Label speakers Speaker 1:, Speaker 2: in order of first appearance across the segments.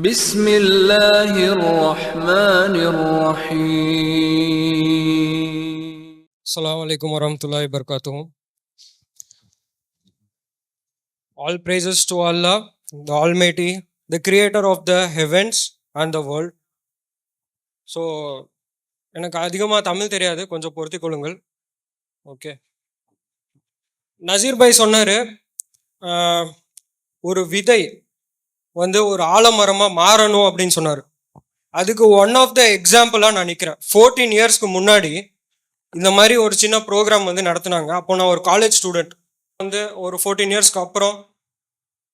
Speaker 1: بسم الله الرحمن الرحيم
Speaker 2: Assalamu alaikum warahmatullahi wabarakatuh. All praises to Allah, the Almighty, the creator of the heavens and the world. So எனக்கு அதிகமாக தமிழ் தெரியாது கொஞ்சம் பொருத்திக் கொள்ளுங்கள் okay Nazeer பாய் சொன்னார் ஒரு விதை வந்து ஒரு ஆலமரமாக மாறணும் அப்படின்னு சொன்னார். அதுக்கு ஒன் ஆஃப் த எக்ஸாம்பிளாக நான் நிற்கிறேன் ஃபோர்டீன் இயர்ஸ்க்கு முன்னாடி இந்த மாதிரி ஒரு சின்ன ப்ரோக்ராம் வந்து நடத்துனாங்க. அப்போ நான் ஒரு காலேஜ் ஸ்டூடெண்ட் வந்து ஒரு ஃபோர்டீன் இயர்ஸ்க்கு அப்புறம்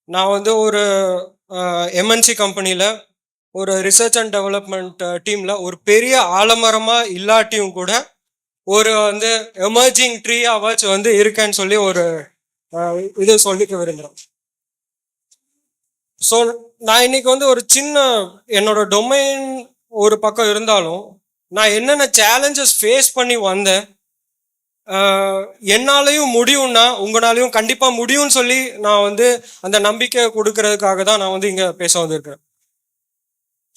Speaker 2: நான் வந்து ஒரு எம்என்சி கம்பெனியில் ஒரு ரிசர்ச் அண்ட் டெவலப்மெண்ட் டீமில் ஒரு பெரிய ஆலமரமாக இல்லாட்டியும் கூட ஒரு வந்து எமர்ஜிங் ட்ரீயாவாச்சும் வந்து இருக்கேன்னு சொல்லி ஒரு இது சொல்லிக்க விரும்புகிறேன் ஸோ நான் இன்னைக்கு வந்து ஒரு சின்ன என்னோட டொமைன் ஒரு பக்கம் இருந்தாலும் நான் என்னென்ன சேலஞ்சஸ் ஃபேஸ் பண்ணி வந்தேன் என்னாலையும் முடியும்னா உங்களாலையும் கண்டிப்பாக முடியும்னு சொல்லி நான் வந்து அந்த நம்பிக்கை கொடுக்கறதுக்காக தான் நான் வந்து இங்கே பேச வந்திருக்கிறேன்.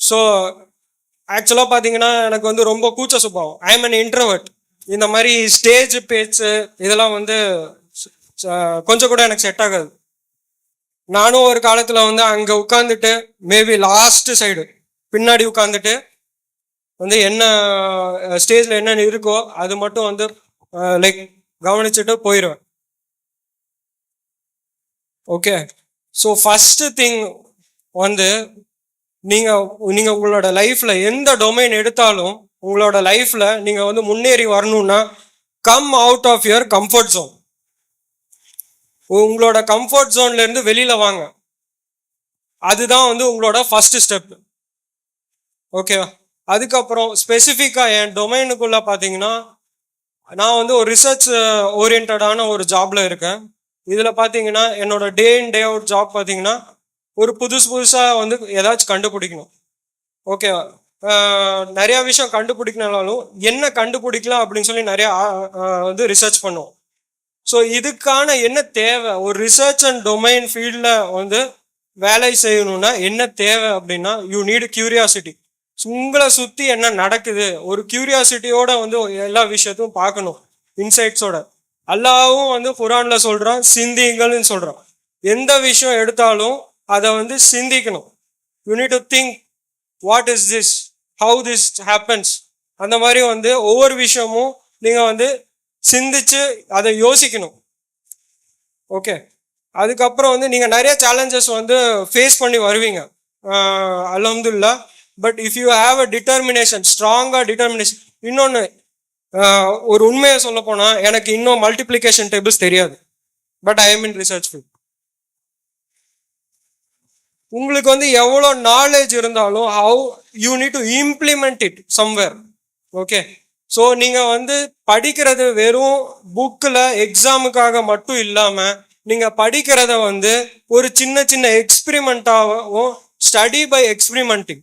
Speaker 2: ஸோ ஆக்சுவலாக பார்த்தீங்கன்னா எனக்கு வந்து ரொம்ப கூச்ச சுபாவம். I am an introvert. இந்த மாதிரி ஸ்டேஜ் பேச்சு இதெல்லாம் வந்து கொஞ்சம் கூட எனக்கு செட் ஆகாது. நானும் ஒரு காலத்தில் வந்து அங்கே உட்காந்துட்டு மேபி லாஸ்ட் சைடு பின்னாடி உட்காந்துட்டு வந்து என்ன ஸ்டேஜில் என்னென்ன இருக்கோ அது மட்டும் வந்து லைக் கவனிச்சுட்டு போயிடுவேன் ஓகே ஸோ ஃபஸ்ட்டு திங் வந்து நீங்கள் நீங்கள் உங்களோட லைஃப்பில் எந்த டொமைன் எடுத்தாலும் உங்களோட லைஃப்பில் நீங்கள் வந்து முன்னேறி வரணும்னா come out of your comfort zone உங்களோட கம்ஃபர்ட் ஜோன்லேருந்து வெளியில் வாங்க. அதுதான் வந்து உங்களோட ஃபர்ஸ்ட் ஸ்டெப் ஓகேவா அதுக்கப்புறம் ஸ்பெசிஃபிக்காக என் டொமைனுக்குள்ளே பார்த்தீங்கன்னா நான் வந்து ஒரு ரிசர்ச் ஓரியன்டான ஒரு ஜாப்ல இருக்கேன். இதில் பார்த்தீங்கன்னா என்னோட டே இன் டே அவுட் ஜாப் பார்த்தீங்கன்னா ஒரு புதுசு புதுசாக வந்து ஏதாச்சும் கண்டுபிடிக்கணும். ஓகேவா நிறையா விஷயம் கண்டுபிடிக்கனாலும் என்ன கண்டுபிடிக்கலாம் அப்படின்னு சொல்லி நிறையா வந்து ரிசர்ச் பண்ணுவோம். ஸோ இதுக்கான என்ன தேவை? ஒரு ரிசர்ச் அண்ட் டொமைன் ஃபீல்டில் வந்து வேலை செய்யணும்னா என்ன தேவை அப்படின்னா யூ நீடு கியூரியாசிட்டி உங்களை சுற்றி என்ன நடக்குது? ஒரு கியூரியாசிட்டியோட வந்து எல்லா விஷயத்தையும் பார்க்கணும். இன்சைட்ஸோட அல்லாவும் வந்து குரானில் சொல்கிறான் சிந்திங்கள்னு சொல்கிறான் எந்த விஷயம் எடுத்தாலும் அதை வந்து சிந்திக்கணும். You need to think what is this how this happens அந்த மாதிரி வந்து ஒவ்வொரு விஷயமும் நீங்கள் வந்து சிந்திச்சு அதை யோசிக்கணும். ஓகே அதுக்கப்புறம் வந்து நீங்கள் நிறைய சேலஞ்சஸ் வந்து ஃபேஸ் பண்ணி வருவீங்க. அலமதுல்லா but if you have a determination ஸ்ட்ராங்காக டிட்டர்மினேஷன் இன்னொன்று ஒரு உண்மையை சொல்ல போனால் எனக்கு இன்னும் மல்டிப்ளிகேஷன் டேபிள்ஸ் தெரியாது. But I am in research field உங்களுக்கு வந்து எவ்வளோ நாலேஜ் இருந்தாலும் how you need to implement it somewhere okay so நீங்கள் வந்து படிக்கிறது வெறும் புக்கில் எக்ஸாமுக்காக மட்டும் இல்லாமல் நீங்கள் படிக்கிறத வந்து ஒரு சின்ன சின்ன எக்ஸ்பிரிமெண்ட்டாகவும் ஸ்டடி பை எக்ஸ்பிரிமெண்டிங்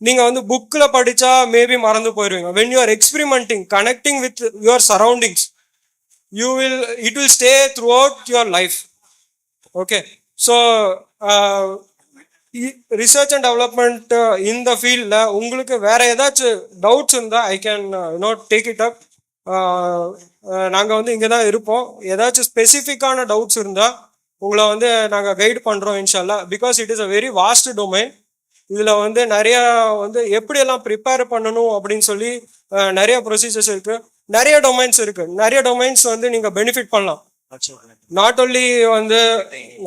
Speaker 2: நீங்கள் வந்து புக்கில் படித்தா மேபி மறந்து போயிடுவீங்க when you are experimenting connecting with your surroundings you will it will stay throughout your life okay so research and development இந்த ஃபீல்டில் உங்களுக்கு வேற ஏதாச்சும் டவுட்ஸ் இருந்தால் I can note take it up நாங்கள் வந்து இங்கே தான் இருப்போம். ஏதாச்சும் ஸ்பெசிஃபிக்கான டவுட்ஸ் இருந்தால் உங்களை வந்து நாங்கள் கைட் பண்ணுறோம் இன்ஷால்லா because it is a very vast domain இதில் வந்து நிறையா வந்து எப்படியெல்லாம் ப்ரிப்பேர் பண்ணணும் அப்படின்னு சொல்லி நிறைய ப்ரொசீஜர்ஸ் இருக்குது நிறைய டொமைன்ஸ் இருக்குது நிறைய டொமைன்ஸ் வந்து நீங்கள் பெனிஃபிட் பண்ணலாம். நாட் only வந்து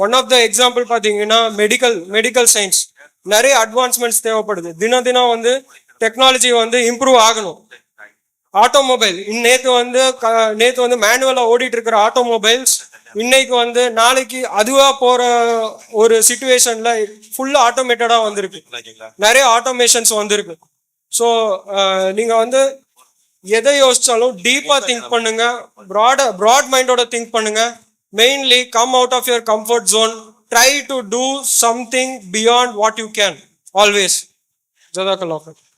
Speaker 2: ஒன் ஆஃப் த எக்ஸாம்பிள் பார்த்தீங்கன்னா மெடிக்கல் மெடிக்கல் சயின்ஸ் நிறைய அட்வான்ஸ்மெண்ட்ஸ் தேவைப்படுது. தினம் தினம் வந்து டெக்னாலஜி வந்து இம்ப்ரூவ் ஆகணும். ஆட்டோமொபைல் நேற்று வந்து நேத்து வந்து மேனுவலாக ஓடிட்டு இருக்கிற ஆட்டோமொபைல்ஸ் இன்னைக்கு வந்து நாளைக்கு அதுவா போற ஒரு சுச்சுவேஷன்ல ஃபுல்லா ஆட்டோமேட்டடா வந்திருக்கு. நிறைய ஆட்டோமேஷன்ஸ் வந்திருக்கு. ஸோ நீங்க வந்து எதை யோசிச்சாலும் டீப்பா திங்க் பண்ணுங்க. ப்ராட ப்ராட் மைண்டோட திங்க் பண்ணுங்க. Mainly come out of your comfort zone try to do something beyond what you can always ஜதாக்கல்லா